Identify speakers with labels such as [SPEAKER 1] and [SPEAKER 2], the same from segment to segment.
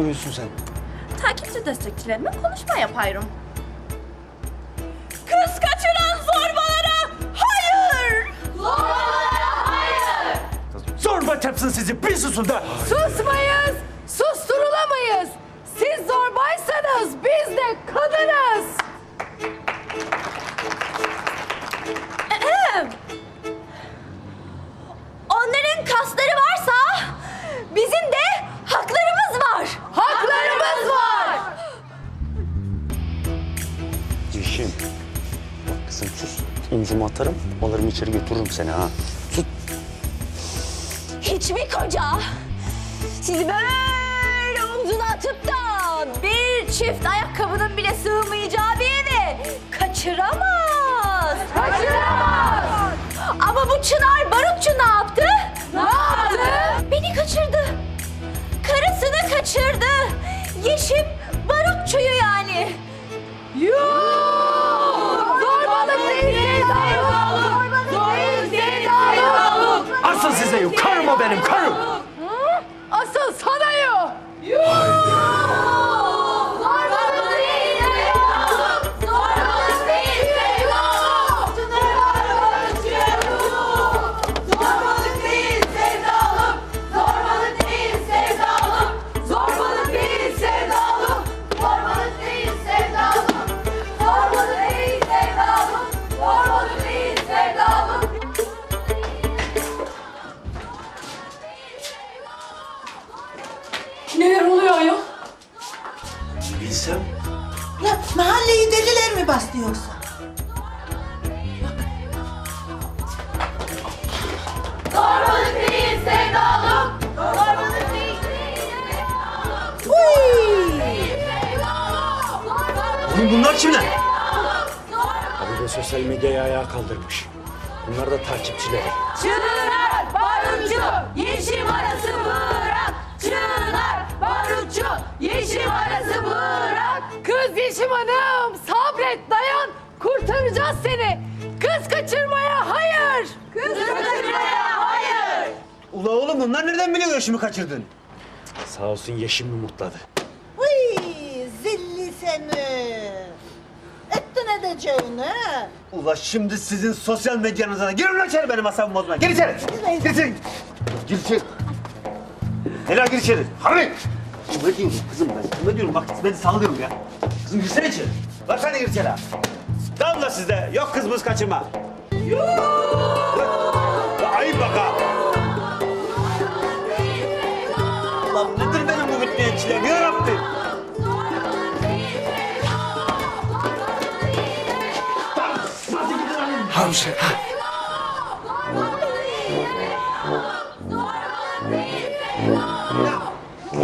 [SPEAKER 1] duruyorsun sen?
[SPEAKER 2] Takipçi destekçilerime konuşma yapıyorum. Kız kaçıran zorbalara hayır! Zorbalara hayır!
[SPEAKER 1] Zorba tepsin sizi bir susun da.
[SPEAKER 3] Susmayız, susturulamayız. Siz zorbaysanız biz de kadınız.
[SPEAKER 4] Omzuma atarım. Alırım içeri götürürüm seni ha. Sus.
[SPEAKER 2] Hiçbir koca sizi böyle omzuna atıp da bir çift ayakkabının bile sığmayacağı bir evi kaçıramaz. Kaçıramaz. Ama bu Çınar Barutçu ne yaptı? Ne yaptı? Beni kaçırdı. Karısını kaçırdı. Yeşim Barutçu'yu yani.
[SPEAKER 3] Zorbalık
[SPEAKER 1] benim karım.
[SPEAKER 5] Yoksa?
[SPEAKER 2] Zorbalık değil sevdalık. Zorbalık değil sevdalık.
[SPEAKER 5] Uy!
[SPEAKER 1] Oğlum bunlar kimler?
[SPEAKER 4] Abi de sosyal medyayı ayağa kaldırmış. Bunlar da takipçileri.
[SPEAKER 2] Çınar, barutçu,
[SPEAKER 1] bunlar nereden biliyor yaşımı kaçırdın?
[SPEAKER 4] Sağ olsun Yeşim mi mutladı.
[SPEAKER 5] Uy! Zilli seni! Ettin edeceğini.
[SPEAKER 1] Ula şimdi sizin sosyal medyanıza da girin lan içeri benim asabımı bozma. Gir içeri. Gir içeri. Gir içeri. Helal gir içeri. Hadi. Kime diyorum kızım ben? Kime diyorum bak beni sallıyorum ya. Kızım girsene içeri. Var sen de gir içeri ha. Tamam da sizde. Yok kız mız kaçırma. Yok. Ayıp bak ha. Çilem ya Rabbi? Hamşe.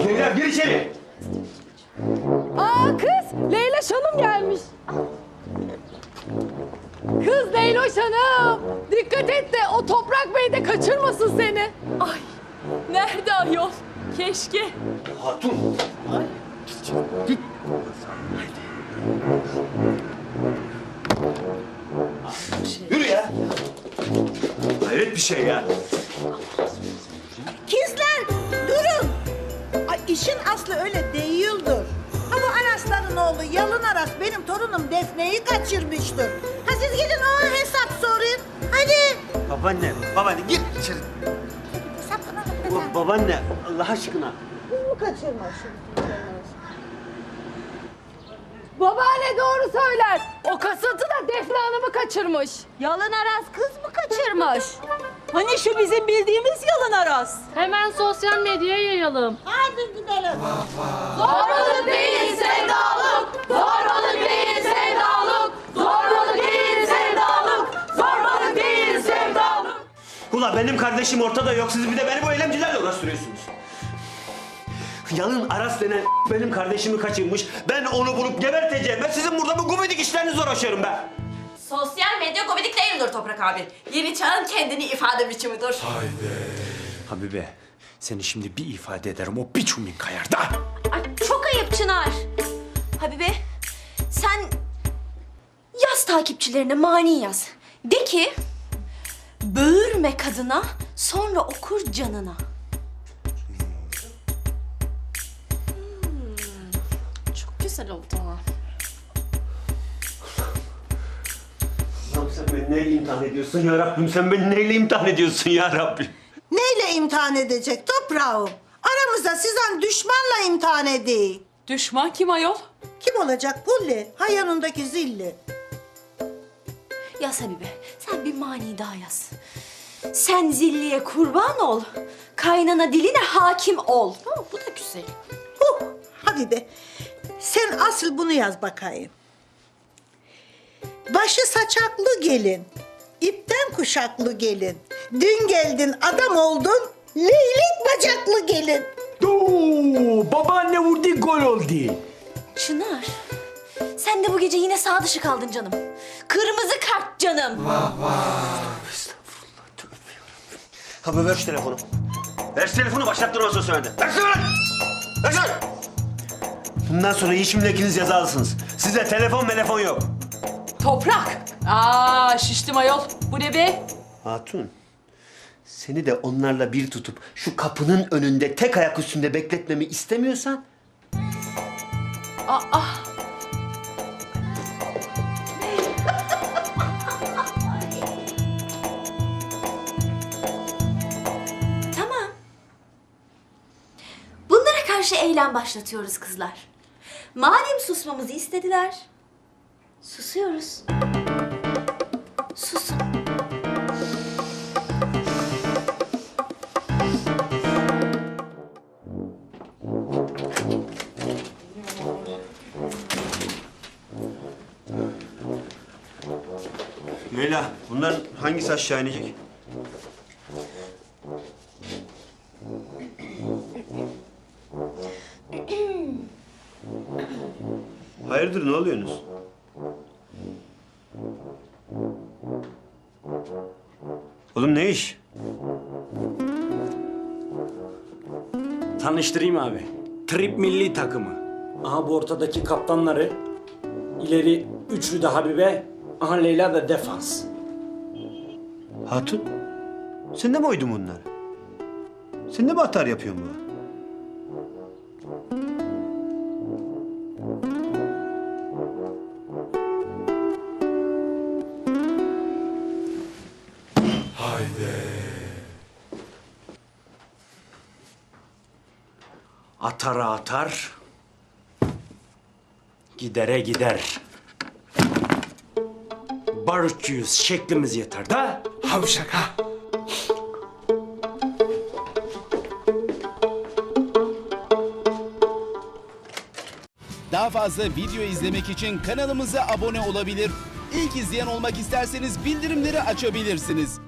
[SPEAKER 1] Leyla gir içeri.
[SPEAKER 3] Aa kız Leyla Hanım gelmiş. Kız Leyloş Hanım dikkat et de o Toprak Bey de kaçırmasın seni.
[SPEAKER 2] Ay, nerede ayol? Keşke.
[SPEAKER 1] Hatun. Yürü ya. Hayret bir şey ya.
[SPEAKER 5] Kızlar durun. Ay işin aslı öyle değildir. Ha bu Arasların oğlu Yalın Aras benim torunum Defne'yi kaçırmıştır. Ha siz gidin o hesap sorun. Hadi.
[SPEAKER 1] Babaanne, babaanne gir içeri.
[SPEAKER 5] Hesap
[SPEAKER 1] babaanne Allah aşkına.
[SPEAKER 5] Kaçırma şimdi.
[SPEAKER 3] Babaanne doğru söyler. O kasıntı da Defne Hanım'ı kaçırmış.
[SPEAKER 2] Yalın Aras kız mı kaçırmış?
[SPEAKER 6] Hani şu bizim bildiğimiz yalan Aras.
[SPEAKER 7] Hemen sosyal medyaya yayalım.
[SPEAKER 5] Hadi gidelim.
[SPEAKER 2] Zorbalık değil sevdalık. Zorbalık değil sevdalık. Zorbalık değil sevdalık. Zorbalık değil sevdalık.
[SPEAKER 1] Ula benim kardeşim ortada yok. Siz bir de beni bu eylemcilerle uğraştırıyorsunuz. Yalın Aras denen benim kardeşimi kaçırmış. Ben onu bulup geberteceğim. Ben sizin burada bu gubidik işlerinizle uğraşıyorum ben.
[SPEAKER 2] Sosyal medya komedik değildir Toprak abi. Yeni çağın kendini ifade biçimidir.
[SPEAKER 1] Habibe, seni şimdi bir ifade ederim. O bir çumin kayar da.
[SPEAKER 2] Ay çok ayıp Çınar. Habibe sen yaz takipçilerine mani yaz. De ki böğürme kadına sonra okur canına.
[SPEAKER 7] Güzel oldu.
[SPEAKER 1] Allah'ım sen beni neyle imtihan ediyorsun ya Rabbim? Sen beni neyle imtihan ediyorsun ya Rabbim?
[SPEAKER 5] Neyle imtihan edecek toprağım? Aramızda sizden düşmanla imtihan edeyim.
[SPEAKER 6] Düşman kim ayol?
[SPEAKER 5] Kim olacak Gulli? Ha yanındaki zilli.
[SPEAKER 2] Yaz Habibe, sen bir mani daha yaz. Sen zilliye kurban ol, kaynana diline hakim ol. Ha, bu da güzel.
[SPEAKER 5] Huh, hadi de. Sen asıl bunu yaz bakayım. Başı saçaklı gelin, ipten kuşaklı gelin. Dün geldin adam oldun, leylek bacaklı gelin.
[SPEAKER 8] Oo, babaanne vurdu gol oldu.
[SPEAKER 2] Çınar, sen de bu gece yine sağ dışı kaldın canım. Kırmızı kart canım.
[SPEAKER 1] Abi ver şu telefonu. Ver şu telefonu başlattın o sosyal medya. Ver şunu! Ver şunu! Bundan sonra hiçbirine ikiniz cezalısınız. Size telefon telefon yok.
[SPEAKER 6] Toprak. Aa şiştim ayol. Bu ne be?
[SPEAKER 1] Hatun, seni de onlarla bir tutup şu kapının önünde tek ayak üstünde bekletmemi istemiyorsan...
[SPEAKER 6] Aa.
[SPEAKER 2] Tamam. Bunlara karşı eylem başlatıyoruz kızlar. Madem susmamızı istediler, susuyoruz. Susun.
[SPEAKER 1] Leyla, bunların hangisi aşağı inecek? Hayırdır, ne oluyorsunuz? Oğlum ne iş?
[SPEAKER 8] Tanıştırayım abi. Trip milli takımı. Aha bu ortadaki kaptanları. İleri üçlü de Habibe. Aha Leyla da defans.
[SPEAKER 1] Hatun, sen de mi uydun bunları? Sen de mi atar yapıyorsun bu?
[SPEAKER 8] Atara atar. Gidere gider. Barutçuyuz şeklimiz yeter de. Havşak ha.
[SPEAKER 9] Daha fazla video izlemek için kanalımıza abone olabilir. İlk izleyen olmak isterseniz bildirimleri açabilirsiniz.